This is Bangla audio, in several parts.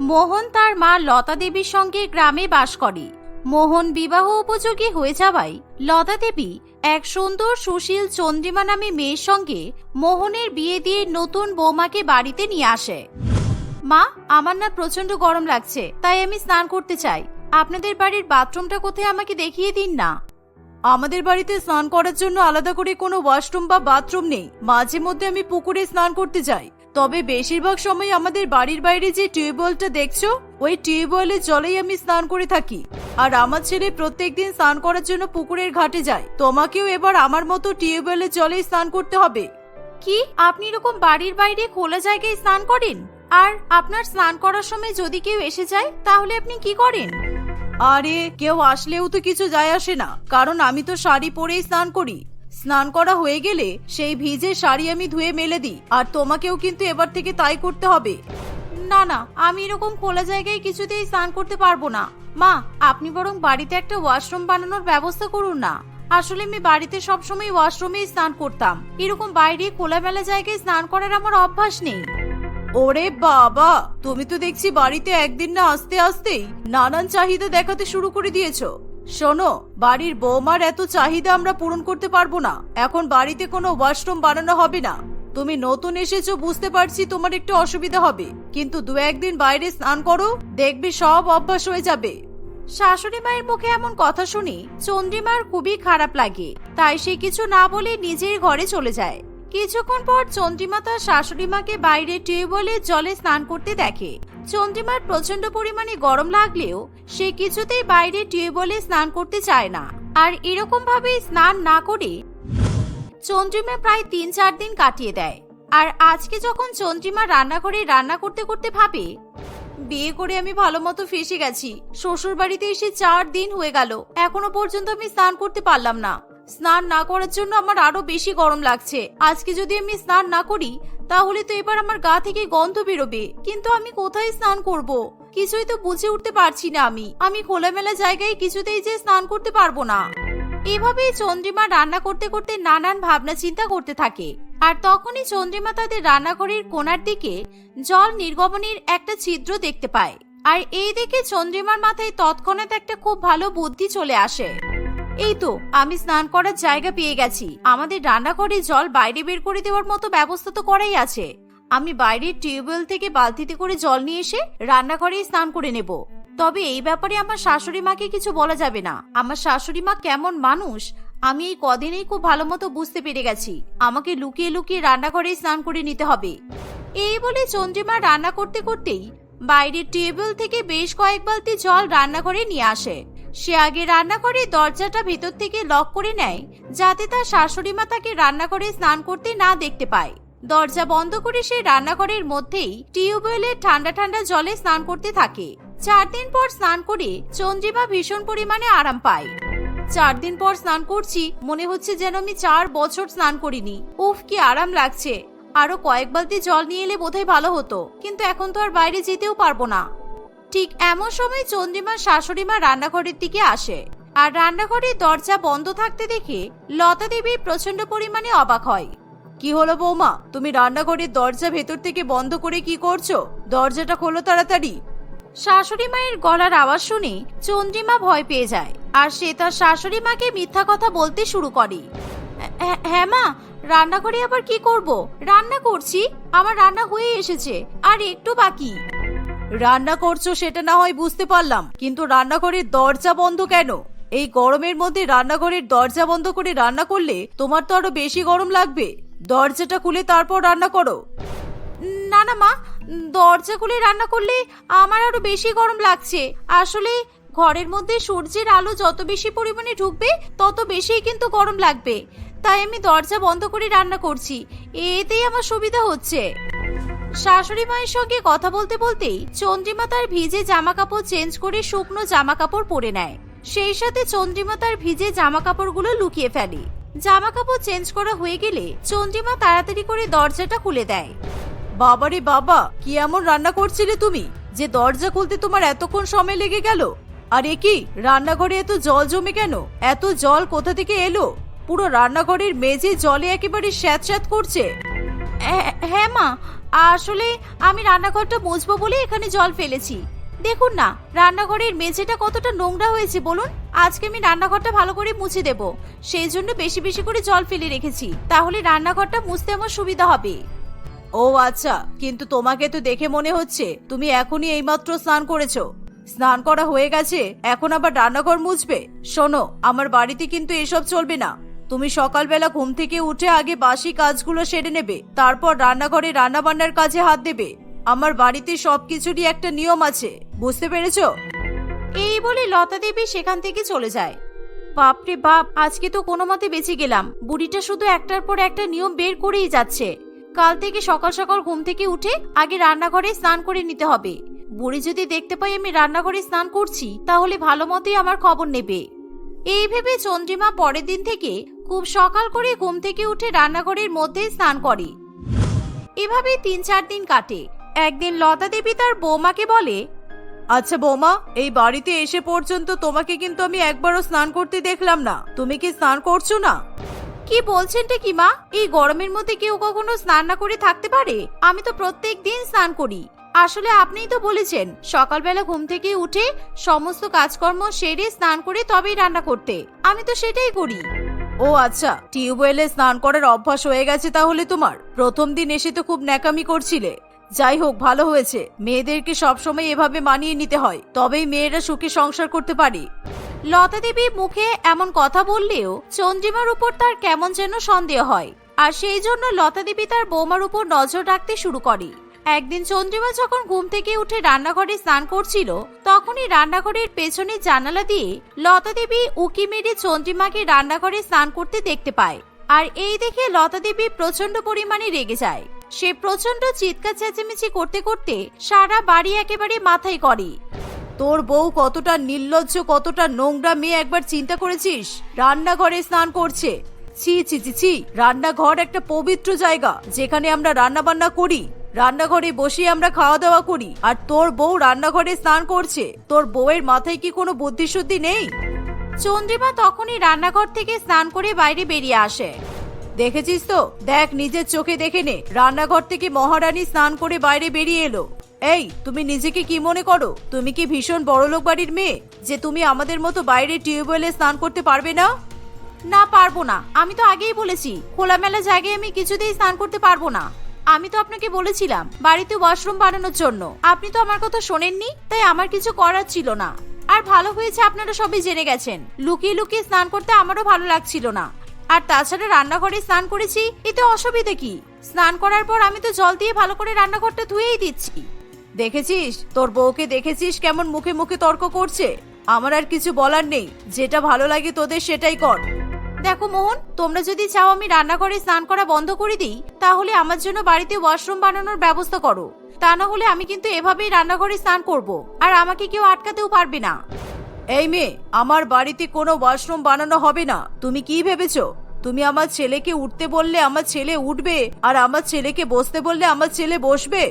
মোহন তার মা লতা দেবীর সঙ্গে গ্রামে বাস করে। মোহন বিবাহ উপযোগী হয়ে যাওয়ায় লতা দেবী এক সুন্দর সুশীল চন্দ্রিমা নামে মেয়ের সঙ্গে মোহনের বিয়ে দিয়ে নতুন বৌমাকে বাড়িতে নিয়ে আসে। মা, আমার না প্রচণ্ড গরম লাগছে, তাই আমি স্নান করতে চাই। আপনাদের বাড়ির বাথরুমটা কোথায় আমাকে দেখিয়ে দিন না। আমাদের বাড়িতে স্নান করার জন্য আলাদা করে কোনো ওয়াশরুম বা বাথরুম নেই। মাঝে মধ্যে আমি পুকুরে স্নান করতে যাই। তবে বেশিরভাগ সময় আমাদের বাড়ির বাইরে যে টিউবওয়েলটা দেখছ ওই টিউবওয়েলের জলেই আমি স্নান করে থাকি। আর আমার ছেলে প্রত্যেকদিন স্নান করার জন্য পুকুরের ঘাটে যায়। তোমাকেও এবার আমার মতো টিউবওয়েলের জলেই স্নান করতে হবে। কি? আপনি এরকম বাড়ির বাইরে খোলা জায়গায় স্নান করেন? আর আপনার স্নান করার সময় যদি কেউ এসে যায় তাহলে আপনি কি করেন? আরে কেউ আসলেও তো কিছু যায় আসে না। কারণ আমি তো শাড়ি পরেই স্নান করি। স্নান করা হয়ে গেলে সেই ভিজে শাড়ি আমি ধুয়ে মেলে দিই। আর তোমাকেও কিন্তু এবার থেকে তাই করতে হবে। না না, আমি এরকম খোলা জায়গায় কিছুতেই স্নান করতে পারব না। মা, আপনি বরং বাড়িতে একটা ওয়াশরুম বানানোর ব্যবস্থা করুন না। আসলে আমি বাড়িতে সবসময় ওয়াশরুমেই স্নান করতাম। এরকম বাইরে খোলামেলা জায়গায় স্নান করার আমার অভ্যাস নেই। ওরে বাবা, তুমি তো দেখছি বাড়িতে একদিন না আসতে, আসতেই নানান চাহিদা দেখাতে শুরু করে দিয়েছ। শোনো, বাড়ির বৌমার এত চাহিদা আমরা পূরণ করতে পারব না। এখন বাড়িতে কোনো ওয়াশরুম বানানো হবে না। তুমি নতুন এসেছ, বুঝতে পারছি তোমার একটু অসুবিধা হবে। কিন্তু দু একদিন বাইরে স্নান করো, দেখবে সব অভ্যাস হয়ে যাবে। শাশুড়ি মায়ের মুখে এমন কথা শুনি, চন্দ্রিমার খুবই খারাপ লাগে। তাই সে কিছু না বলে নিজের ঘরে চলে যায়। কিছুক্ষণ পর চন্দ্রিমা তার শাশুড়ি মাকে বাইরে টিউবওয়েলের জলে স্নান করতে দেখে। চন্দ্রিমার প্রচণ্ড পরিমাণে গরম লাগলেও সে কিছুতেই বাইরে টিউবওয়েলে স্নান করতে চায় না। আর এরকম ভাবে স্নান না করে চন্দ্রিমা প্রায় তিন চার দিন কাটিয়ে দেয়। আর আজকে যখন চন্দ্রিমা রান্নাঘরে রান্না করতে করতে ভাবে, বিয়ে করে আমি ভালো মতো ফেসে গেছি। শ্বশুর বাড়িতে এসে চার দিন হয়ে গেল। এখনও পর্যন্ত আমি স্নান করতে পারলাম না। স্নান না করার জন্য আমার আরও বেশি গরম লাগছে। আজকে যদি আমি স্নান না করি তাহলে তো এবার আমার গা থেকে গন্ধ বেরোবে, কিন্তু আমি কোথায় স্নান করব? কিছুই তো বুঝে উঠতে পারছি না আমি। আমি খোলামেলা জায়গায় কিছুতেই যে স্নান করতে পারব না। এভাবেই চন্দ্রিমা রান্না করতে করতে নানান ভাবনা চিন্তা করতে থাকে। আর তখনই চন্দ্রিমা তাদের রান্নাঘরের কোণার দিকে জল নির্গমনের একটা ছিদ্র দেখতে পায়। আর এই দেখে চন্দ্রিমার মাথায় তৎক্ষণাৎ একটা খুব ভালো বুদ্ধি চলে আসে। এই তো আমি স্নান করার জায়গা পেয়ে গেছি। আমাদের রান্নাঘরে জল বাইরে বের করে দেওয়ার মতো ব্যবস্থা তো করাই আছে। আমি বাইরের টিউবওয়েল থেকে বালতিতে করে জল নিয়ে এসে রান্নাঘরেই স্নান করে নেব। তবে এই ব্যাপারে আমার শাশুড়ি মাকে কিছু বলা যাবে না। আমার শাশুড়ি মা কেমন মানুষ, আমি এই কদিনেই খুব ভালো মতো বুঝতে পেরে গেছি। আমাকে লুকিয়ে লুকিয়ে রান্নাঘরে স্নান করে নিতে হবে। এই বলে চন্দ্রিমা রান্না করতে করতেই বাইরের টেবিল থেকে বেশ কয়েক বালতি জল রান্নাঘরে নিয়ে আসে। সে আগে রান্নাঘরের দরজাটা ভেতর থেকে লক করে নেয়, যাতে তার শাশুড়ি মা তাকে রান্নাঘরে স্নান করতে না দেখতে পায়। দরজা বন্ধ করে সে রান্নাঘরের মধ্যেই টিউবওয়েলের ঠান্ডা ঠান্ডা জলে স্নান করতে থাকে। চার দিন পর স্নান করে চন্দ্রিমা ভীষণ পরিমাণে আরাম পায়। চার দিন পর স্নান করছি, মনে হচ্ছে যেন আমি চার বছর স্নান করিনি। উফ, কি আরাম লাগছে। আরও কয়েক বালতি জল নিয়ে এলে বোধহয় ভালো হতো, কিন্তু এখন তো আর বাইরে যেতেও পারব না। ঠিক এমন সময় চন্দ্রিমার শাশুড়ি মা রান্নাঘরের দিকে আসে। আর রান্নাঘরের দরজা বন্ধ থাকতে দেখে লতা দেবী প্রচণ্ড পরিমাণে অবাক হয়। কি হলো বৌমা? তুমি রান্নাঘরের দরজা ভেতর থেকে বন্ধ করে কি করছ? দরজাটা খোলো তাড়াতাড়ি। শাশুড়ি মায়ের গলার আওয়াজ শুনে চন্দ্রিমা ভয় পেয়ে যায়, আর সে তার শাশুড়ি মাকে মিথ্যা কথা বলতে শুরু করে। "হ্যাঁ- হ্যাঁ মা, রান্নাঘরে আবার কি করব? রান্না করছি, আমার রান্না হয়ে এসেছে, আর একটু বাকি। রান্না করছ সেটা না হয় বুঝতে পারলাম, কিন্তু রান্নাঘরের দরজা বন্ধ কেন? এই গরমের মধ্যে রান্নাঘরের দরজা বন্ধ করে রান্না করলে তোমার তো আরও বেশি গরম লাগবে। দরজাটা খুলে তারপর রান্না করো। না না মা, দরজা খুলে রান্না করলে আমার আরও বেশি গরম লাগছে। আসলে ঘরের মধ্যে সূর্যের আলো যত বেশি পরিমাণে ঢুকবে, তত বেশি কিন্তু গরম লাগবে। তাই আমি দরজা বন্ধ করে রান্না করছি। এতেই আমার সুবিধা হচ্ছে। শাশুড়ি মায়ের সঙ্গে কথা বলতে বলতেই চন্দ্রিমা তার ভিজে জামা কাপড় চেঞ্জ করে শুকনো জামা কাপড় পরে নেয়। সেই সাথে চন্দ্রিমা তার ভিজে জামা কাপড়গুলো লুকিয়ে ফেলে। জামা কাপড় চেঞ্জ করা হয়ে গেলে চন্দ্রিমা তাড়াতাড়ি করে দরজাটা খুলে দেয়। বাবারে বাবা, কি এমন রান্না করছিলে তুমি? যে দরজা খুলতে তোমার এতক্ষণ সময় লেগে গেল? আর কি, রান্নাঘরে এত জল জমে কেন? এত জল কোথা থেকে এলো? পুরো রান্নাঘরের মেঝে জলে একেবারে স্যাঁত করছে। হ্যাঁ মা আসলে আমি রান্নাঘরটা মুছবো বলে এখানে জল ফেলেছি। দেখুন না, রান্নাঘরের মেঝেটা কতটা নোংরা হয়েছে বলুন। আজকে আমি রান্নাঘরটা ভালো করে মুছে দেব। সেই জন্য বেশি বেশি করে জল ফেলে রেখেছি। তাহলে রান্নাঘরটা মুছতে আমার সুবিধা হবে। ও আচ্ছা কিন্তু তোমাকে তো দেখে মনে হচ্ছে তুমি এখনই এইমাত্র স্নান করেছ। স্নান করা হয়ে গেছে, এখন আবার রান্নাঘর মুছবে। শোনো, আমার বাড়িতে কিন্তু এসব চলবে না। তুমি সকালবেলা ঘুম থেকে উঠে আগে বাসি কাজগুলো সেরে নেবে, তারপর রান্নাঘরে রান্না বান্নার কাজে হাত দেবে। আমার বাড়িতে সবকিছুরই একটা নিয়ম আছে, বুঝতে পেরেছ? এই বলে লতা দেবী সেখান থেকে চলে যায়। বাপরে বাপ, আজকে তো কোনো মতে বেঁচে গেলাম। বুড়িটা শুধু একটার পর একটা নিয়ম বের করেই যাচ্ছে। কাল থেকে সকাল সকাল ঘুম থেকে উঠে আগে রান্নাঘরে স্নান করে নিতে হবে। বুড়ি যদি দেখতে পাই আমি রান্নাঘরে স্নান করছি, তাহলে ভালো মতোই আমার খবর নেবে। এই ভেবে চন্দ্রিমা পরের দিন থেকে খুব সকাল করে ঘুম থেকে উঠে রান্নাঘরের মধ্যে স্নান করে। এভাবে তিন চার দিন কাটে। একদিন লতা দেবী তার বৌমাকে বলে আচ্ছা বৌমা এই বাড়িতে এসে পর্যন্ত তোমাকে কিন্তু আমি একবারও স্নান করতে দেখলাম না। তুমি কি স্নান করছ না? কি বলছেনটা কি মা? এই গরমের মধ্যে কেউ কখনো স্নান না করে থাকতে পারে? আমি তো প্রত্যেক দিন স্নান করি। আসলে আপনিই তো বলেছেন, সকালবেলা ঘুম থেকে উঠে সমস্ত কাজকর্ম সেরে স্নান করে তবেই রান্না করতে। আমি তো সেটাই করি। ও আচ্ছা টিউবওয়েলে স্নান করার অভ্যাস হয়ে গেছে তাহলে তোমার? প্রথম দিন এসে তো খুব ন্যাকামি করছিলে। যাই হোক, ভালো হয়েছে। মেয়েদেরকে সবসময় এভাবে মানিয়ে নিতে হয়, তবেই মেয়েরা সুখে সংসার করতে পারে। লতা দেবী মুখে এমন কথা বললেও চন্দ্রিমার উপর তার কেমন যেন সন্দেহ হয়, আর সেই জন্য লতা দেবী তার বৌমার উপর নজর রাখতে শুরু করে। একদিন চন্দ্রিমা যখন ঘুম থেকে উঠে রান্নাঘরে স্নান করছিল, তখনই রান্নাঘরের পেছনে জানালা দিয়ে লতা দেবী উকি মেরে চন্দ্রিমাকে রান্নাঘরে স্নান করতে দেখতে পায়। আর এই দেখে লতা দেবী প্রচণ্ড পরিমাণে রেগে যায়। সে প্রচণ্ড চিৎকার চেঁচেমেচি করতে করতে সারা বাড়ি একেবারে মাথায় করে। তোর বউ কতটা নির্লজ্জ, কতটা নোংরা মেয়ে একবার চিন্তা করেছিস? রান্নাঘরে স্নান করছে। ছি ছি ছি ছি, রান্নাঘর একটা পবিত্র জায়গা, যেখানে আমরা রান্না বান্না করি। রান্নাঘরে বসে আমরা খাওয়া দাওয়া করি। আর তোর বউ রান্নাঘরে স্নান করছে। তোর বউয়ের মাথায় কি কোনো বুদ্ধি শুদ্ধি নেই? চন্দ্রিমা তখনই রান্নাঘর থেকে স্নান করে বাইরে বেরিয়ে আসে। দেখেছিস তো? দেখ নিজের চোখে দেখে নে। রান্নাঘর থেকে মহারানী স্নান করে বাইরে বেরিয়ে এলো। এই তুমি নিজেকে কি মনে করো? তুমি কি ভীষণ বড়লোক বাড়ির মেয়ে? যে তুমি আমাদের মতো বাইরে টিউবওয়েলে স্নান করতে পারবে না? না পারব না। আমি তো আগেই বলেছি খোলামেলা জায়গায় আমি কিছুতেই স্নান করতে পারব না। আমি তো আপনাকে বলেছিলাম, বাড়িতে ওয়াশরুম বানানোর জন্য। আপনি তো আমার কথা শোনেননি, তাই আমার কিছু করার ছিল না। আর ভালো হয়েছে আপনারা সবই জেনে গেছেন। লুকিয়ে লুকিয়ে স্নান করতে আমারও ভালো লাগছিল না। আর তাছাড়া রান্নাঘরে স্নান করেছি, এতে অসুবিধা কি? স্নান করার পর আমি তো জল দিয়ে ভালো করে রান্নাঘরটা ধুয়েই দিচ্ছি। দেখেছিস? তোর বউকে দেখেছিস কেমন মুখে মুখে তর্ক করছে? আমার আর কিছু বলার নেই। যেটা ভালো লাগে তোদের সেটাই কর। দেখো মোহন, তোমরা যদি চাও আমি রান্নাঘরে স্নান করা বন্ধ করে দিই, তাহলে আমার জন্য বাড়িতে ওয়াশরুম বানানোর ব্যবস্থা করো। তা না হলে আমি কিন্তু এভাবেই রান্নাঘরে স্নান করব, আর আমাকে কেউ আটকাতেও পারবে না। এই মেয়ে, আমার বাড়িতে কোনো ওয়াশরুম বানানো হবে না। তুমি কি ভেবেছো? তুমি আমার ছেলেকে উঠতে বললে আমার ছেলে উঠবে, আর আমার ছেলেকে বসতে বললে আমার ছেলে বসবে?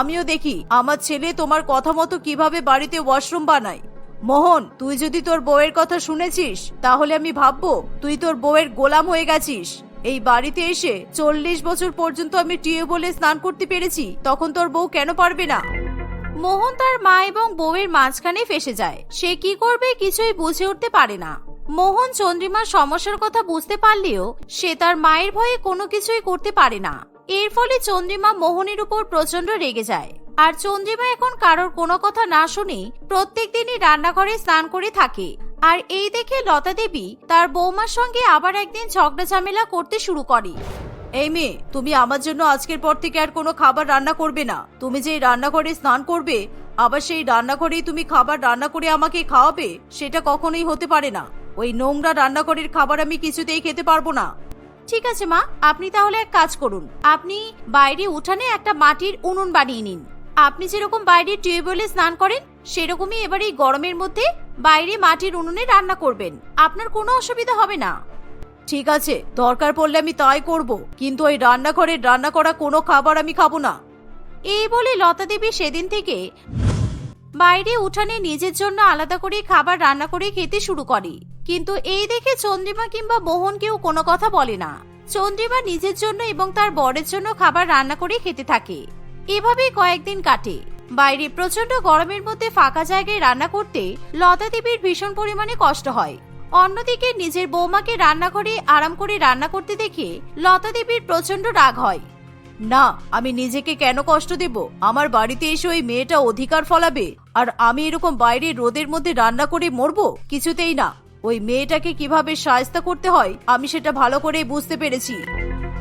আমিও দেখি, আমার ছেলে তোমার কথা মতো কীভাবে বাড়িতে ওয়াশরুম বানায়। মোহন, তুই যদি তোর বউয়ের কথা শুনেছিস, তাহলে আমি ভাববো তুই তোর বউয়ের গোলাম হয়ে গেছিস। এই বাড়িতে এসে চল্লিশ বছর পর্যন্ত আমি টিউবওয়েলে স্নান করতে পেরেছি, তখন তোর বউ কেন পারবে না? মোহন তার মা এবং বউয়ের মাঝখানে ফেসে যায়। সে কি করবে কিছুই বুঝে উঠতে পারে না। মোহন চন্দ্রিমার সমস্যার কথা বুঝতে পারলেও সে তার মায়ের ভয়ে কোনো কিছুই করতে পারে না। এর ফলে চন্দ্রিমা মোহনের উপর প্রচণ্ড রেগে যায়। আর চন্দ্রিমা এখন কারোর কোনো কথা না শুনে প্রত্যেক দিনই রান্নাঘরে স্নান করে থাকে। আর এই দেখে লতা দেবী তার বৌমার সঙ্গে আবার একদিন ঝগড়া ঝামেলা করতে শুরু করে। এই মেয়ে তুমি আমার জন্য আজকের পর থেকে আর কোনো খাবার রান্না করবে না। তুমি যে রান্নাঘরে স্নান করবে আবার সেই রান্নাঘরেই তুমি খাবার রান্না করে আমাকে খাওয়াবে সেটা কখনোই হতে পারে না। ওই নোংরা রান্নাঘরের খাবার আমি কিছুতেই খেতে পারব না। ঠিক আছে মা আপনি তাহলে এক কাজ করুন। আপনি বাইরে উঠানে একটা মাটির উনুন বানিয়ে নিন। আপনি যেরকম বাইরে টিউবওয়েলে স্নান করেন, সেরকমই এবার এই গরমের মধ্যে বাইরে মাটির উনুনে রান্না করবেন। আপনার কোনো অসুবিধা হবে না। ঠিক আছে, দরকার পড়লে আমি তাই করব, কিন্তু ওই রান্নাঘরে রান্না করা কোনো খাবার আমি খাব না। এই বলে লতা দেবী সেদিন থেকে বাইরে উঠানে নিজের জন্য আলাদা করে খাবার রান্না করে খেতে শুরু করে। কিন্তু এই দেখে চন্দ্রিমা কিংবা মোহন কেউ কোনো কথা বলে না। চন্দ্রিমা নিজের জন্য এবং তার বরের জন্য খাবার রান্না করে খেতে থাকে। এভাবেই কয়েকদিন কাটে। বাইরে প্রচণ্ড গরমের মধ্যে ফাঁকা জায়গায় রান্না করতে লতা দেবীর ভীষণ পরিমাণে কষ্ট হয়। অন্যদিকে নিজের বৌমাকে রান্নাঘরে আরাম করে রান্না করতে দেখে লতা দেবীর প্রচণ্ড রাগ হয়। না, আমি নিজেকে কেন কষ্ট দেব? আমার বাড়িতে এসে ওই মেয়েটা অধিকার ফলাবে, আর আমি এরকম বাইরে রোদের মধ্যে রান্না করে মরবো? কিছুতেই না। ওই মেয়েটাকে কীভাবে সায়স্তা করতে হয়, আমি সেটা ভালো করে বুঝতে পেরেছি।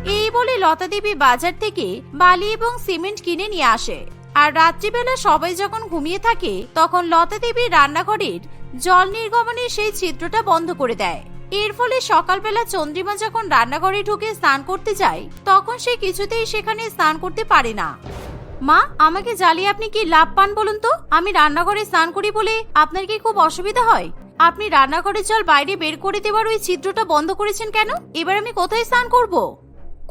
এই বলে লতা দেবী বাজার থেকে বালি এবং সিমেন্ট কিনে নিয়ে আসে। আর রাত্রিবেলা সবাই যখন ঘুমিয়ে থাকে, তখন লতা দেবী রান্নাঘরের জল নির্গমনের সেই চিত্রটা বন্ধ করে দেয়। এর ফলে সকালবেলা চন্দ্রিমা যখন রান্নাঘরে ঢুকে স্নান করতে যায়, তখন সে কিছুতেই সেখানে স্নান করতে পারে না। মা, আমাকে জ্বালিয়ে আপনি কি লাভ পান বলুন তো? আমি রান্নাঘরে স্নান করি বলে আপনার কি খুব অসুবিধা হয়? আপনি রান্নাঘরের জল বাইরে বের করে দেওয়ার ওই ছিদ্রটা বন্ধ করেছেন কেন? এবার আমি কোথায় স্নান করব?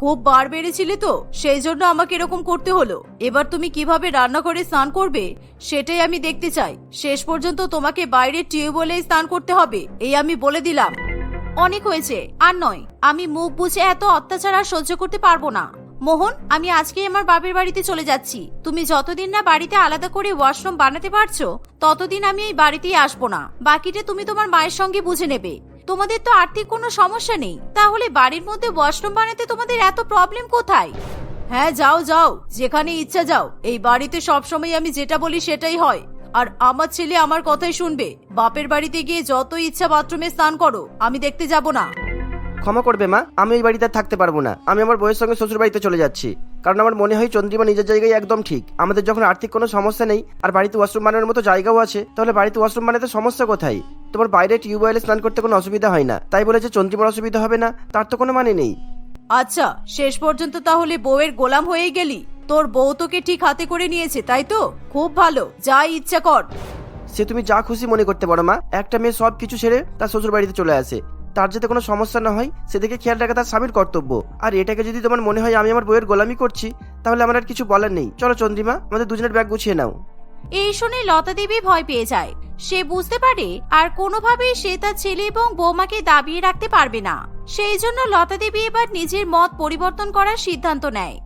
খুব বার বেড়েছিলে তো, সেই জন্য আমাকে এরকম করতে হলো। এবার তুমি কীভাবে রান্নাঘরে স্নান করবে, সেটাই আমি দেখতে চাই। শেষ পর্যন্ত তোমাকে বাইরে টিউবওয়েলে স্নান করতে হবে, এই আমি বলে দিলাম। অনেক হয়েছে, আর নয়, আমি মুখ বুঝে এত অত্যাচার আর সহ্য করতে পারব না। মোহন, আমি আজকে আমার বাপের বাড়িতে চলে যাচ্ছি। তুমি যতদিন না বাড়িতে আলাদা করে ওয়াশরুম বানাতে পারছ, ততদিন আমি এই বাড়িতেই আসব না। বাকিটা তুমি তোমার মায়ের সঙ্গে বুঝে নেবে। তোমাদের তো আর্থিক কোনো সমস্যা নেই। তাহলে বাড়ির মধ্যে ওয়াশরুম বানাতে তোমাদের এত প্রবলেম কোথায়? হ্যাঁ যাও যাও, যেখানে ইচ্ছা যাও। এই বাড়িতে সবসময় আমি যেটা বলি সেটাই হয়। আর আমার ছেলে আমার কথাই শুনবে। বাপের বাড়িতে গিয়ে যত ইচ্ছা বাথরুমে স্নান করো, আমি দেখতে যাব না। ক্ষমা করবে মা আমি ওই বাড়িতে থাকতে পারব না। আমি আমার বউয়ের সঙ্গে শ্বশুর বাড়িতে চলে যাচ্ছি। কারণ আমার মনে হয় চন্দ্রিমা নিজের জায়গায় একদম ঠিক। আমাদের যখন আর্থিক কোনো সমস্যা নেই আর বাড়িতে ওয়াশরুম বানানোর মতো জায়গাও আছে তাহলে বাড়িতে ওয়াশরুম বানাতে সমস্যা কোথায়? তোমার বাইরে টিউবওয়েলে স্নান করতে কোনো অসুবিধা হয় না। তাই বলেছে চন্দ্রিমার অসুবিধা হবে না তার তো কোনো মানে নেই। আচ্ছা শেষ পর্যন্ত তাহলে বউয়ের গোলাম হয়েই গেলি। তোর বউ তোকে ঠিক হাতে করে নিয়েছে তাই তো? খুব ভালো যা ইচ্ছা কর। সে তুমি যা খুশি মনে করতে পারো মা একটা মেয়ে সব কিছু ছেড়ে তার শ্বশুর বাড়িতে চলে আসে। তার যাতে কোনো সমস্যা না হয়, সেদিকে খেয়াল রাখা তার স্বামীর কর্তব্য। আর এটাকে যদি তোমার মনে হয় আমি আমার বইয়ের গোলামি করছি, তাহলে আমার আর কিছু বলার নেই। চলো চন্দ্রিমা, আমাদের দুজনের ব্যাগ গুছিয়ে নাও। এই শুনে লতা দেবী ভয় পেয়ে যায়। সে বুঝতে পারে, আর কোনোভাবেই সে তার ছেলে এবং বৌমাকে দাবিয়ে রাখতে পারবে না। সেই জন্য লতা দেবী এবার নিজের মত পরিবর্তন করার সিদ্ধান্ত নেয়।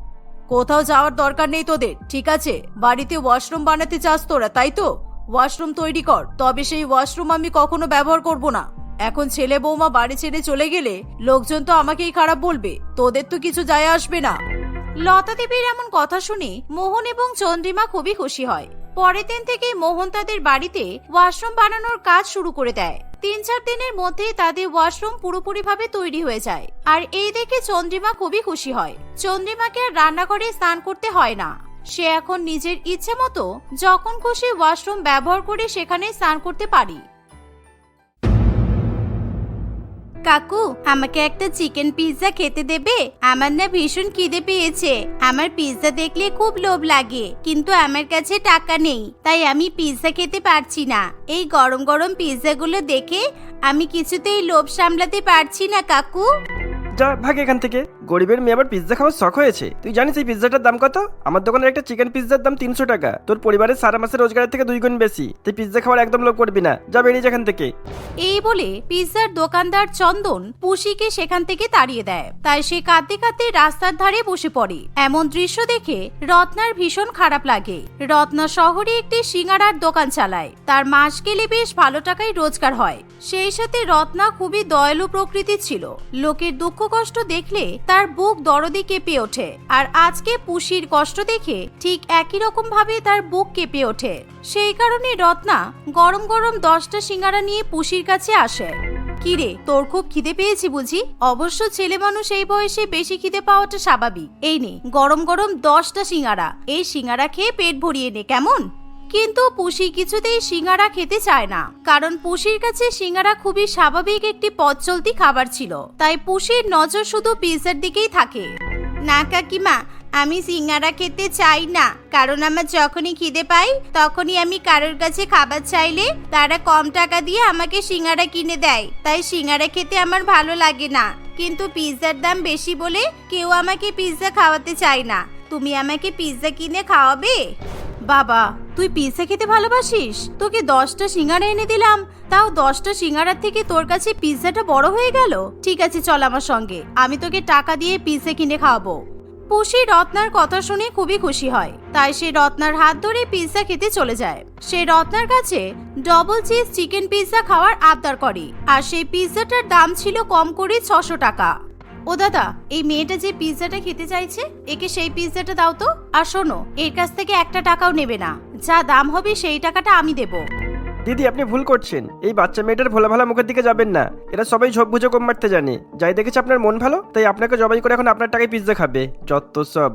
কোথাও যাওয়ার দরকার নেই তোদের, ঠিক আছে? বাড়িতে ওয়াশরুম বানাতে চাস তোরা, তাই তো? ওয়াশরুম তৈরি কর, তবে সেই ওয়াশরুম আমি কখনো ব্যবহার করব না। এখন ছেলে বৌমা বাড়ি ছেড়ে চলে গেলে লোকজন তো আমাকেই খারাপ বলবে। তোদের তো কিছু যায় আসবে না। লতা দেবীর এমন কথা শুনে মোহন এবং চন্দ্রিমা খুবই খুশি হয়। পরের দিন থেকে মোহন তাদের বাড়িতে ওয়াশরুম বানানোর কাজ শুরু করে দেয়। তিন চার দিনের মধ্যে তাদের ওয়াশরুম পুরোপুরিভাবে তৈরি হয়ে যায়। আর এই দেখে চন্দ্রিমা খুবই খুশি হয়। চন্দ্রিমাকে আর রান্নাঘরে স্নান করতে হয় না। সে এখন নিজের ইচ্ছে মতো যখন খুশি ওয়াশরুম ব্যবহার করে সেখানে স্নান করতে পারি। কাকু, আমাকে একটা চিকেন পিৎজা খেতে দেবে? আমার না ভীষণ খিদে পেয়েছে। আমার পিৎজা দেখলে খুব লোভ লাগে, কিন্তু আমার কাছে টাকা নেই, তাই আমি পিৎজা খেতে পারছি না। এই গরম গরম পিৎজাগুলো দেখে আমি কিছুতেই লোভ সামলাতে পারছি না, কাকু। যা ভাগ এখান থেকে। গরিবের মেয়ে আবার পিৎজা খাওয়ার শখ হয়েছে। তুই জানিস এই পিৎজাটার দাম কত? আমার দোকানের একটা চিকেন পিৎজার দাম তিনশো টাকা। তোর পরিবারের সারা মাসের রোজগারের থেকে দুই গুণ বেশি। তুই পিৎজা খাওয়ার একদম লোভ করবি না। যা বেরিয়ে এখান থেকে। এই বলে পিৎজার দোকানদার চন্দন পুষিকে সেখান থেকে তাড়িয়ে দেয়। তাই সে কাঁদতে কাঁদতে রাস্তার ধারে বসে পড়ে। এমন দৃশ্য দেখে রত্নার ভীষণ খারাপ লাগে। রত্না শহরে একটি সিঙ্গারার দোকান চালায়। তার মাস গেলে বেশ ভালো টাকায় রোজগার হয়। সেই সাথে রত্না খুবই দয়ালু প্রকৃতির ছিল। লোকের দুঃখ কষ্ট দেখলে তার বুক দরদে কেঁপে ওঠে আর আজকে পুষির কষ্ট দেখে ঠিক একই রকম ভাবে তার বুক কেঁপে ওঠে। সেই কারণে রত্না গরম গরম দশটা সিঙ্গারা নিয়ে পুষির কাছে আসে। কিরে, তোর খুব খিদে পেয়েছি বুঝি? অবশ্য ছেলে মানুষ এই বয়সে বেশি খিদে পাওয়াটা স্বাভাবিক। এই নে, গরম গরম দশটা সিঙ্গারা। এই সিঙ্গারা খেয়ে পেট ভরিয়ে নে, কেমন? কিন্তু পুষি কিছুতেই সিঙ্গারা খেতে চায় না। কারণ পুষির কাছে সিঙ্গারা খুবই স্বাভাবিক একটি পথ চলতি খাবার ছিল। তাই পুষির নজর শুধু পিৎজার দিকেই থাকে। না, কাকিমা, আমি সিঙ্গারা খেতে চাই না। কারণ আমার যখনই খিদে পাই তখনই আমি কারোর কাছে খাবার চাইলে তারা কম টাকা দিয়ে আমাকে সিঙ্গারা কিনে দেয়। তাই সিঙ্গারা খেতে আমার ভালো লাগে না। কিন্তু পিৎজার দাম বেশি বলে কেউ আমাকে পিৎজা খাওয়াতে চায় না। তুমি আমাকে পিৎজা কিনে খাওয়াবে? বাবা, তুই পিৎজা খেতে ভালোবাসিস? তোকে দশটা সিঙ্গারা এনে দিলাম, তাও দশটা সিঙ্গারার থেকে তোর কাছে পিৎজাটা বড় হয়ে গেল। ঠিক আছে, চল আমার সঙ্গে, আমি তোকে টাকা দিয়ে পিৎজা কিনে খাওয়াবো। পুষি রত্নার কথা শুনে খুবই খুশি হয়। তাই সে রত্নার হাত ধরে পিৎজা খেতে চলে যায়। সে রত্নার কাছে ডবল চিজ চিকেন পিৎজা খাওয়ার আবদার করে, আর সেই পিৎজাটার দাম ছিল কম করে ছশো টাকা। ও দাদা এই মেয়েটা যে পিৎজাটা খেতে চাইছে একে সেই পিৎজাটা দাও তো। আর শোনো এর কাছ থেকে একটা টাকাও নেবে না। যা দাম হবে সেই টাকাটা আমি দেবো। দিদি আপনি ভুল করছেন। এই বাচ্চা মেয়েটার ভোলা ভালা মুখের দিকে যাবেন না। এরা সবাই ঝোপ বুঝে কম মারতে জানে। যাই দেখেছে আপনার মন ভালো তাই আপনাকে জবাই করে এখন আপনার টাকায় পিৎজা খাবে। যত সব।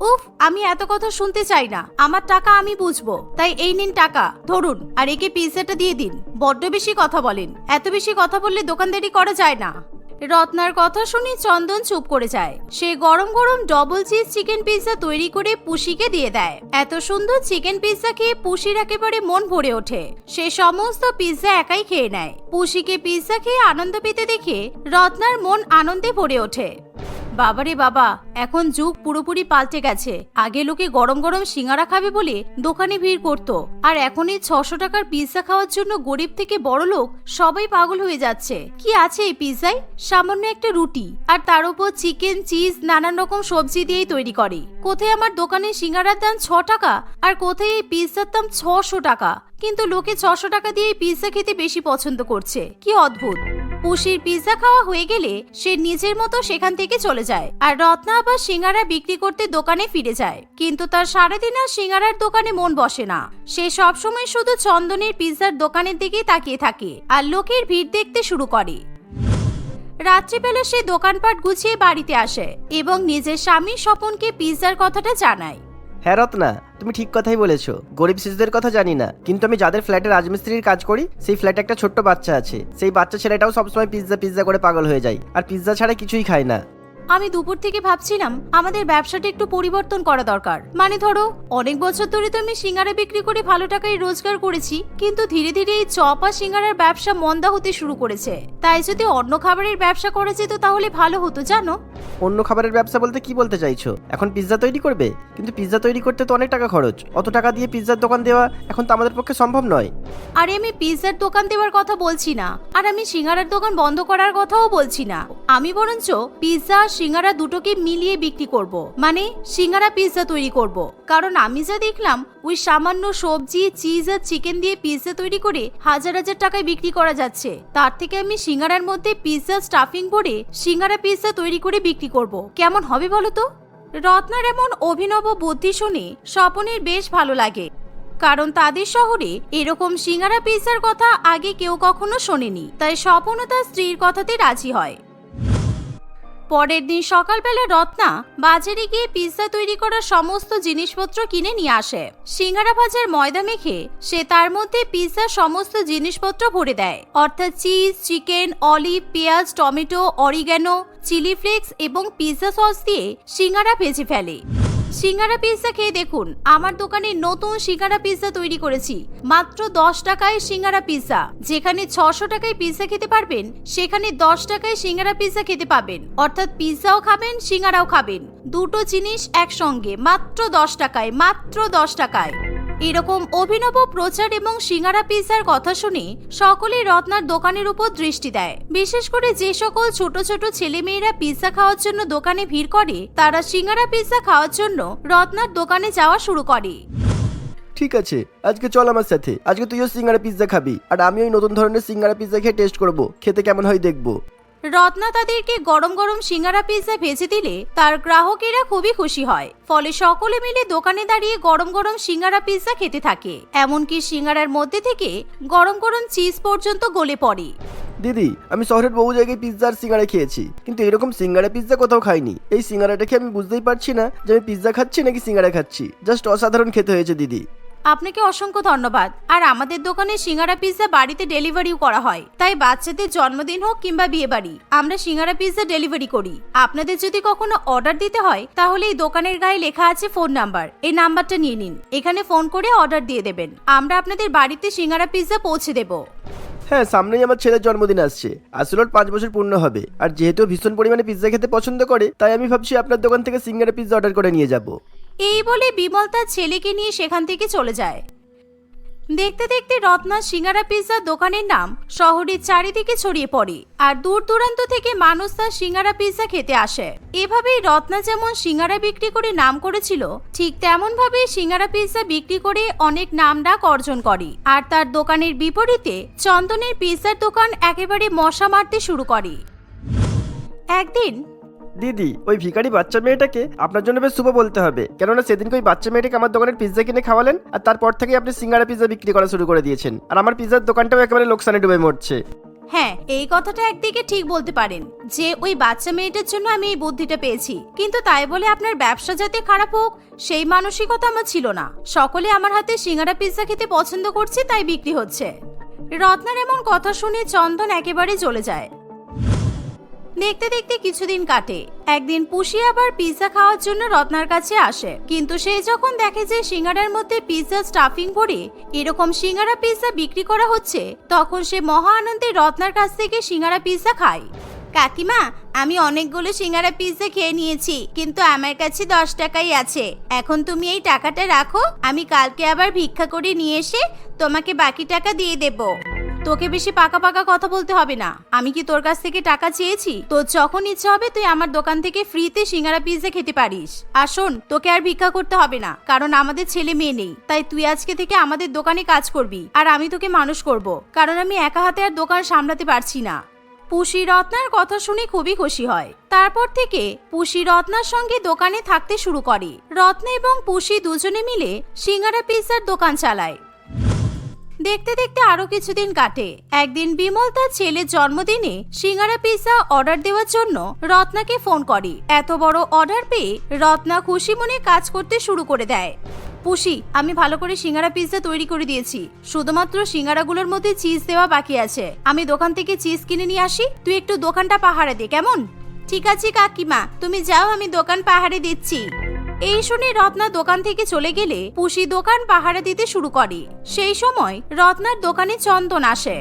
উফ আমি এত কথা শুনতে চাই না। আমার টাকা আমি বুঝব। তাই এই নিন টাকা ধরুন। আর একে পিৎজাটা দিয়ে দিন। বড্ড বেশি কথা বলেন। এত বেশি কথা বললে দোকানদারি করা যায় না। রত্নার কথা শুনে চন্দন চুপ করে যায়। সে গরম গরম ডবল চিজ চিকেন পিৎজা তৈরি করে পুষিকে দিয়ে দেয়। এত সুন্দর চিকেন পিৎজা খেয়ে পুষির একেবারে মন ভরে ওঠে। সে সমস্ত পিৎজা একাই খেয়ে নেয়। পুষিকে পিৎজা খেয়ে আনন্দ পেতে দেখে রত্নার মন আনন্দে ভরে ওঠে। বাবারে বাবা, এখন যুগ পুরোপুরি পাল্টে গেছে। আগে লোকে গরম গরম সিঙ্গারা খাবে বলে দোকানে ভিড় করত। আর এখন এই ছশো টাকার পিৎজা খাওয়ার জন্য গরিব থেকে বড় লোক সবাই পাগল হয়ে যাচ্ছে। কি আছে এই পিৎজায় সামান্য একটা রুটি। আর তার উপর চিকেন চিজ নানান রকম সবজি দিয়েই তৈরি করে। কোথায় আমার দোকানে সিঙ্গারার দাম ছ টাকা? আর কোথায় এই পিৎজার দাম ছশো টাকা? কিন্তু লোকে ছশো টাকা দিয়ে পিৎজা খেতে বেশি পছন্দ করছে। কি অদ্ভুত। পুষির পিৎজা খাওয়া হয়ে গেলে সে নিজের মতো সেখান থেকে চলে যায় আর রত্না আবার সিঙ্গারা বিক্রি করতে দোকানে ফিরে যায়। কিন্তু তার সারাদিন আর সিঙ্গারার দোকানে মন বসে না। সে সবসময় শুধু চন্দনের পিৎজার দোকানের দিকেই তাকিয়ে থাকে আর লোকের ভিড় দেখতে শুরু করে। রাত্রিবেলা সে দোকানপাট গুছিয়ে বাড়িতে আসে এবং নিজের স্বামী স্বপনকে পিৎজার কথাটা জানায়। হ্যাঁ রত্না, তুমি ঠিক কথাই বলেছ। গরিব শিশুদের কথা জানি না, কিন্তু আমি যাদের ফ্ল্যাটে রাজমিস্ত্রির কাজ করি, সেই ফ্ল্যাটে একটা ছোট্ট বাচ্চা আছে। সেই বাচ্চা ছেলেটাও সবসময় পিৎজা পিৎজা করে পাগল হয়ে যায়, আর পিৎজা ছাড়া কিছুই খায় না। আমি দুপুর থেকে ভাবছিলাম আমাদের ব্যবসাটা একটু পরিবর্তন করা দরকার। মানে ধরো অনেক বছর ধরে তো আমি সিঙ্গারা বিক্রি করে ভালো টাকায় রোজগার করেছি কিন্তু ধীরে ধীরে এই চপ আর সিঙ্গারার ব্যবসা মন্দা হতে শুরু করেছে। তাই যদি অন্য খাবারের ব্যবসা করা যেত তাহলে ভালো হতো জানো? অন্য খাবারের ব্যবসা বলতে কি বলতে চাইছো? এখন পিৎজা তৈরি করবে? কিন্তু পিৎজা তৈরি করতে তো অনেক টাকা খরচ। অত টাকা দিয়ে পিৎজার দোকান দেওয়া এখন তো আমাদের পক্ষে সম্ভব নয়। আরে আমি পিৎজার দোকান দেওয়ার কথা বলছি না আর আমি সিঙ্গারার দোকান বন্ধ করার কথাও বলছি না। আমি বরঞ্চ পিৎজা আর সিঙ্গারা দুটোকে মিলিয়ে বিক্রি করব। মানে সিঙ্গারা পিৎজা তৈরি করব। কারণ আমি যা দেখলাম, ওই সামান্য সবজি চিজ আর চিকেন দিয়ে পিৎজা তৈরি করে হাজার হাজার টাকায় বিক্রি করা যাচ্ছে। তার থেকে আমি সিঙ্গারার মধ্যে পিৎজা স্টাফিং করে সিঙ্গারা পিৎজা তৈরি করে বিক্রি করব। কেমন হবে বলো তো? রত্নার এমন অভিনব বুদ্ধি শুনে স্বপনের বেশ ভালো লাগে। কারণ তাদের শহরে এরকম সিঙ্গারা পিৎজার কথা আগে কেউ কখনো শোনেনি। তাই স্বপন ও তার স্ত্রীর কথাতে রাজি হয়। পরের দিন সকালবেলা রত্না বাজারে গিয়ে পিৎজা তৈরি করার সমস্ত জিনিসপত্র কিনে নিয়ে আসে। সিঙ্গারা ভাজার ময়দা মেখে সে তার মধ্যে পিৎজার সমস্ত জিনিসপত্র ভরে দেয়। অর্থাৎ চিজ চিকেন অলিভ পেঁয়াজ, টমেটো অরিগ্যানো চিলি ফ্লেক্স এবং পিৎজা সস দিয়ে সিঙ্গারা ভেজে ফেলে। সিঙ্গারা পিৎজা খেয়ে দেখুন, আমার দোকানে নতুন সিঙ্গারা পিৎজা তৈরি করেছি। মাত্র দশ টাকায় সিঙ্গারা পিৎজা। যেখানে ছশো টাকায় পিৎজা খেতে পারবেন, সেখানে দশ টাকায় সিঙ্গারা পিৎজা খেতে পাবেন। অর্থাৎ পিৎজাও খাবেন, সিঙ্গারাও খাবেন। দুটো জিনিস একসঙ্গে, মাত্র দশ টাকায়, মাত্র দশ টাকায়। এরকম অভিনব প্রচার এবং সিঙ্গারা পিৎজার কথা শুনে সকলে রত্নার দোকানের উপর দৃষ্টি দেয়। বিশেষ করে যে সকল ছোট ছোট ছেলেমেয়েরা পিৎজা খাওয়ার জন্য দোকানে ভিড় করে, তারা সিঙ্গারা পিৎজা খাওয়ার জন্য রত্নার দোকানে যাওয়া শুরু করে। ঠিক আছে, আজকে চল আমার সাথে। আজকে তুইও সিঙ্গারা পিৎজা খাবি। আর আমি ওই নতুন ধরনের সিঙ্গারা পিৎজা খেয়ে টেস্ট করব। খেতে কেমন হয় দেখব। রত্না তাদেরকে গরম গরম সিঙ্গারা পিৎজা ভেজে দিলে তার গ্রাহকেরা খুবই খুশি হয়। ফলে সকলে মিলে দোকানে দাঁড়িয়ে গরম গরম সিঙ্গারা পিৎজা খেতে থাকে। এমনকি সিঙ্গারার মধ্যে থেকে গরম গরম চিজ পর্যন্ত গলে পড়ে। দিদি, আমি শহরের বহু জায়গায় পিৎজা আর সিঙ্গারা খেয়েছি। কিন্তু এরকম সিঙ্গারা পিৎজা কোথাও খাইনি। এই সিঙ্গারাটা খেয়ে আমি বুঝতেই পারছি না যে আমি পিৎজা খাচ্ছি নাকি সিঙ্গারা খাচ্ছি? জাস্ট অসাধারণ খেতে হয়েছে, দিদি। আপনাকে অসংখ্য ধন্যবাদ। আর আমাদের দোকানে সিঙ্গারা পিৎজা বাড়িতে ডেলিভারিও করা হয়। তাই বাচ্চাদের জন্মদিন হোক কিংবা বিয়ে বাড়ি আমরা সিঙ্গারা পিৎজা ডেলিভারি করি। আপনাদের যদি কখনো অর্ডার দিতে হয়, তাহলে এই দোকানের গায়ে লেখা আছে ফোন নাম্বার। এই নাম্বারটা নিয়ে নিন। এখানে ফোন করে অর্ডার দিয়ে দেবেন। আমরা আপনাদের বাড়িতে সিঙ্গারা পিৎজা পৌঁছে দেবো। হ্যাঁ সামনেই আমার ছেলের জন্মদিন আসছে। আসলে ওর পাঁচ বছর পূর্ণ হবে। আর যেহেতু ভীষণ পরিমাণে পিৎজা খেতে পছন্দ করে, তাই আমি ভাবছি আপনার দোকান থেকে সিঙ্গারা পিৎজা অর্ডার করে নিয়ে যাব। এই বলে বিমল তার ছেলেকে নিয়ে সেখান থেকে চলে যায়। দেখতে দেখতে রত্না সিঙ্গারা পিৎজা দোকানের নাম শহরের চারিদিকে ছড়িয়ে পড়ে আর দূর দূরান্ত থেকে মানুষ তার সিঙ্গারা পিৎজা খেতে আসে। এভাবেই রত্না যেমন সিঙ্গারা বিক্রি করে নাম করেছিল, ঠিক তেমন ভাবে সিঙ্গারা পিৎজা বিক্রি করে অনেক নাম ডাক অর্জন করে। আর তার দোকানের বিপরীতে চন্দনের পিৎজার দোকান একেবারে মশা মারতে শুরু করে। একদিন দিদি, ওই ভিখারি বাচ্চা মেয়েটাকে আপনার জন্য বেশ শুভ বলতে হবে। কেননা সেদিনকে ওই বাচ্চা মেয়েটাকে আমার দোকানের পিৎজা কিনে খাওয়ালেন আর তারপর থেকে আপনি সিঙ্গারা পিৎজা বিক্রি করা শুরু করে দিয়েছেন। আর আমার পিৎজার দোকানটাও একেবারে লোকসানে ডুবে মরছে। হ্যাঁ এই কথাটা একদিকে ঠিক বলতে পারেন যে ওই বাচ্চা মেয়েটার জন্য আমি এই বুদ্ধিটা পেয়েছি। কিন্তু তাই বলে আপনার ব্যবসা যাতে খারাপ হোক, সেই মানসিকতা আমার ছিল না। সকলে আমার হাতে সিঙ্গারা পিৎজা খেতে পছন্দ করছে, তাই বিক্রি হচ্ছে। রত্নার এমন কথা শুনে চন্দন একেবারে চলে যায়। দেখতে দেখতে কিছুদিন কাটে। একদিন পুষি আবার পিৎজা খাওয়ার জন্য রত্নার কাছে আসে। কিন্তু সে যখন দেখে যে সিঙ্গারার মধ্যে পিৎজা স্টাফিং ভরে, এরকম সিঙ্গারা পিৎজা বিক্রি করা হচ্ছে, তখন সে মহা আনন্দে রত্নার কাছ থেকে সিঙ্গারা পিৎজা খায়। কাকিমা, আমি অনেকগুলো সিঙ্গারা পিৎজা খেয়ে নিয়েছি, কিন্তু আমার কাছে দশ টাকাই আছে। এখন তুমি এই টাকাটা রাখো, আমি কালকে আবার ভিক্ষা করে নিয়ে এসে তোমাকে বাকি টাকা দিয়ে দেবো। তোকে বেশি পাকা পাকা কথা বলতে হবে না। আমি কি তোর কাছ থেকে টাকা চেয়েছি? তোর যখন ইচ্ছে হবে, তুই আমার দোকান থেকে ফ্রিতে সিঙ্গারা পিৎজা খেতে পারিস। আর শোন, তোকে আর ভিক্ষা করতে হবে না, কারণ আমাদের ছেলে মেয়ে নেই। তাই তুই আজকে থেকে আমাদের দোকানে কাজ করবি, আর আমি তোকে মানুষ করব। কারণ আমি একা হাতে আর দোকান সামলাতে পারছি না। পুষি রত্নার কথা শুনে খুবই খুশি হয়। তারপর থেকে পুষি রত্নার সঙ্গে দোকানে থাকতে শুরু করে। রত্না এবং পুষি দুজনে মিলে সিঙ্গারা পিৎজার দোকান চালায়। দেখতে দেখতে আরও কিছুদিন কাটে। একদিন বিমল তার ছেলের জন্মদিনে সিঙ্গারা পিৎজা অর্ডার দেওয়ার জন্য রত্নাকে ফোন করে। এত বড় অর্ডার পেয়ে রত্না খুশি মনে কাজ করতে শুরু করে দেয়। পুষি, আমি ভালো করে সিঙ্গারা পিৎজা তৈরি করে দিয়েছি। শুধুমাত্র সিঙ্গারাগুলোর মধ্যে চিজ দেওয়া বাকি আছে। আমি দোকান থেকে চিজ কিনে নিয়ে আসি, তুই একটু দোকানটা পাহাড়ে দে, কেমন? ঠিক আছে কাকিমা, তুমি যাও, আমি দোকান পাহাড়ে দিচ্ছি। এই শুনে রত্না দোকান থেকে চলে গেলে পুষি দোকান পাহারা দিতে শুরু করে। সেই সময় রত্নার দোকানে চন্দন আসে।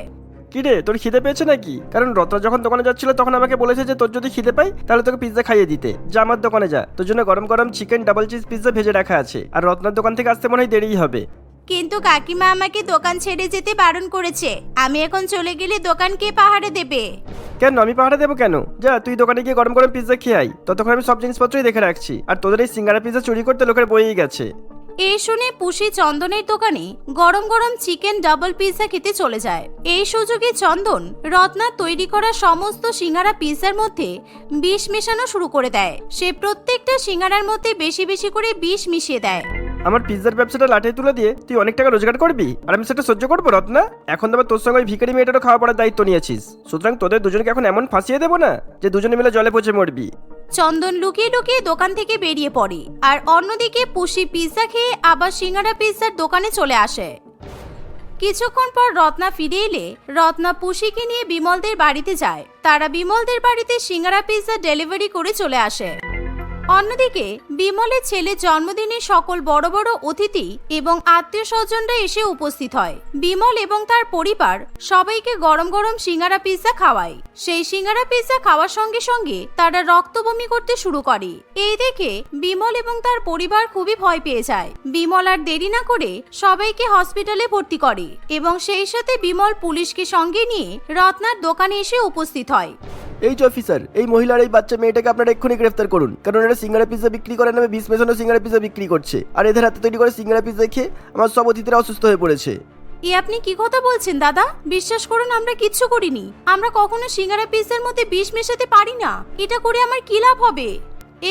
কি রে তোর খিদে পেয়েছে নাকি? কারণ রত্না যখন দোকানে যাচ্ছিল তখন আমাকে বলেছে যে তোর যদি খিদে পাই তাহলে তোকে পিৎজা খাইয়ে দিতে। যা আমার দোকানে যা। তোর জন্য গরম গরম চিকেন ডাবল চিজ পিৎজা ভেজে রাখা আছে। আর রত্নার দোকান থেকে আসতে মনে হয় দেরিই হবে। কিন্তু কাকিমা আমাকে দোকান ছেড়ে যেতে বারণ করেছে। আমি এখন চলে গেলে দোকান কে পাহাড়ে দেবে? কেন? আমি পাহাড়ে দেবো কেন? যা তুই দোকানে গিয়ে গরম গরম পিৎজা খেয়ে আই ততক্ষণ আমি সব জিনিসপত্রই দেখে রাখছি। আর তোদের এই সিঙ্গারা পিৎজা চুরি করতে লোকের বইয়েই গেছে। এই শুনে পুষি চন্দনের দোকানে গরম গরম চিকেন ডাবল পিৎজা খেতে চলে যায়। এই সুযোগে চন্দন রত্নার তৈরি করা সমস্ত সিঙ্গারা পিৎজার মধ্যে বিষ মেশানো শুরু করে দেয়। সে প্রত্যেকটা সিঙ্গারার মধ্যে বেশি বেশি করে বিষ মিশিয়ে দেয়। আমার পিৎজার ব্যবসাটা লাঠে তুলে দিয়ে তুই অনেক টাকা রোজগার করবি? আর আমি সেটা সহ্য করব রত্না? এখন তো আবার তোর সঙ্গে ওই ভিখারি মেয়েটারও খাওয়া পড়ার দায়িত্ব নিয়েছিস। সুতরাং তোদের দুজনকে এখন এমন ফাঁসিয়ে দেবো না যে দুজনে মিলে জলে পচে মরবি। চন্দন লুকিয়ে লুকিয়ে দোকান থেকে বেরিয়ে পড়ে। আর অন্যদিকে পুষি পিৎজা খেয়ে আবার সিঙ্গারা পিৎজার দোকানে চলে আসে। কিছুক্ষণ পর রত্না ফিরে এলে রত্না পুষিকে নিয়ে বিমলদের বাড়িতে যায়। তারা বিমলদের বাড়িতে সিঙ্গারা পিৎজা ডেলিভারি করে চলে আসে। অন্যদিকে, বিমলের ছেলের জন্মদিনে সকল বড় বড় অতিথি এবং আত্মীয় স্বজনরা এসে উপস্থিত হয়। বিমল এবং তার পরিবার সবাইকে গরম গরম সিঙ্গারা পিৎজা খাওয়ায়। সেই সিঙ্গারা পিৎজা খাওয়ার সঙ্গে সঙ্গে তারা রক্ত বমি করতে শুরু করে। এই দেখে বিমল এবং তার পরিবার খুবই ভয় পেয়ে যায়। বিমল আর দেরি না করে সবাইকে হসপিটালে ভর্তি করে এবং সেই সাথে বিমল পুলিশকে সঙ্গে নিয়ে রত্নার দোকানে এসে উপস্থিত হয়। এই যে অফিসার এই মহিলার এই বাচ্চা মেয়েটাকে আপনারা এক্ষুনি গ্রেফতার করুন। কারণ এরা সিঙ্গারা পিৎজা বিক্রি করার নামে বিশ মেশানো সিঙ্গারা পিৎজা বিক্রি করছে। আর এদের হাতে তৈরি করে সিঙ্গারা পিৎজা খেয়ে আমার সব অতিথিরা অসুস্থ হয়ে পড়েছে। এ আপনি কি কথা বলছেন, দাদা? বিশ্বাস করুন, আমরা কিচ্ছু করিনি। আমরা কখনো সিঙ্গারা পিসের মধ্যে বিষ মেশাতে পারি না। এটা করে আমার কি লাভ হবে?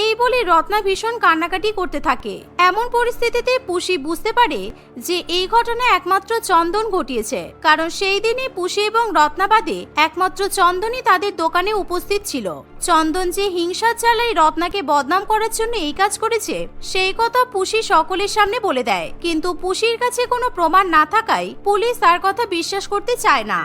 এই বলে রত্না ভীষণ কান্নাকাটি করতে থাকে। এমন পরিস্থিতিতে পুষি বুঝতে পারে যে এই ঘটনা একমাত্র চন্দন ঘটিয়েছে। কারণ সেই দিনই পুষি এবং রত্নাবাদে একমাত্র চন্দনই তাদের দোকানে উপস্থিত ছিল। চন্দন যে হিংসার চালাই রত্নাকে বদনাম করার জন্য এই কাজ করেছে, সেই কথা পুষি সকলের সামনে বলে দেয়। কিন্তু পুষির কাছে কোনো প্রমাণ না থাকায় পুলিশ তার কথা বিশ্বাস করতে চায় না।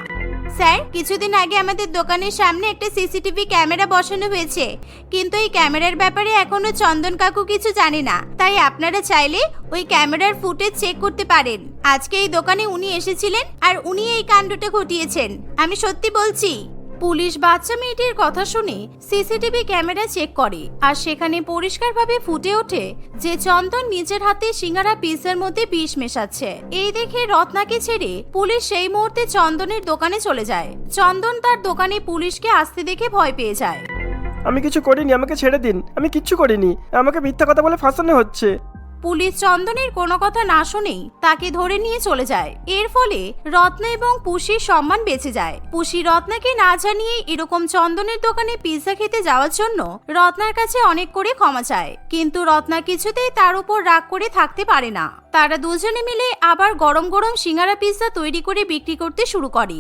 স্যার, কিছুদিন আগে আমাদের দোকানের সামনে একটা সিসিটিভি ক্যামেরা বসানো হয়েছে। কিন্তু এই ক্যামেরার ব্যাপারে এখনও চন্দন কাকু কিছু জানে না। তাই আপনারা চাইলে ওই ক্যামেরার ফুটেজ চেক করতে পারেন। আজকে এই দোকানে উনি এসেছিলেন আর উনি এই কাণ্ডটা ঘটিয়েছেন। আমি সত্যি বলছি পুলিশ বাচ্চা মেয়েটির কথা শুনে সিসিটিভি ক্যামেরা চেক করে আর সেখানে পরিষ্কারভাবে ফুটে ওঠে যে চন্দন নিজের হাতে সিঙ্গারা পিসের মধ্যে বিষ মেশাচ্ছে। এই দেখে রত্নাকে ছেড়ে পুলিশ সেই মুহূর্তে চন্দনের দোকানে চলে যায়। চন্দন তার দোকানে পুলিশকে আসতে দেখে ভয় পেয়ে যায়। আমি কিছু করিনি, আমাকে ছেড়ে দিন। আমি কিচ্ছু করিনি। আমাকে মিথ্যা কথা বলে ফাঁসানো হচ্ছে। পুলিশ চন্দনের কোনো কথা না শুনেই তাকে ধরে নিয়ে চলে যায়। এর ফলে রত্ন এবং পুষির সম্মান বেঁচে যায়। পুষি রত্নাকে না জানিয়ে এরকম চন্দনের দোকানে পিৎজা খেতে যাওয়ার জন্য রত্নার কাছে অনেক করে ক্ষমা চায়। কিন্তু রত্না কিছুতেই তার উপর রাগ করে থাকতে পারে না। তারা দুজনে মিলে আবার গরম গরম সিঙ্গারা পিৎজা তৈরি করে বিক্রি করতে শুরু করে।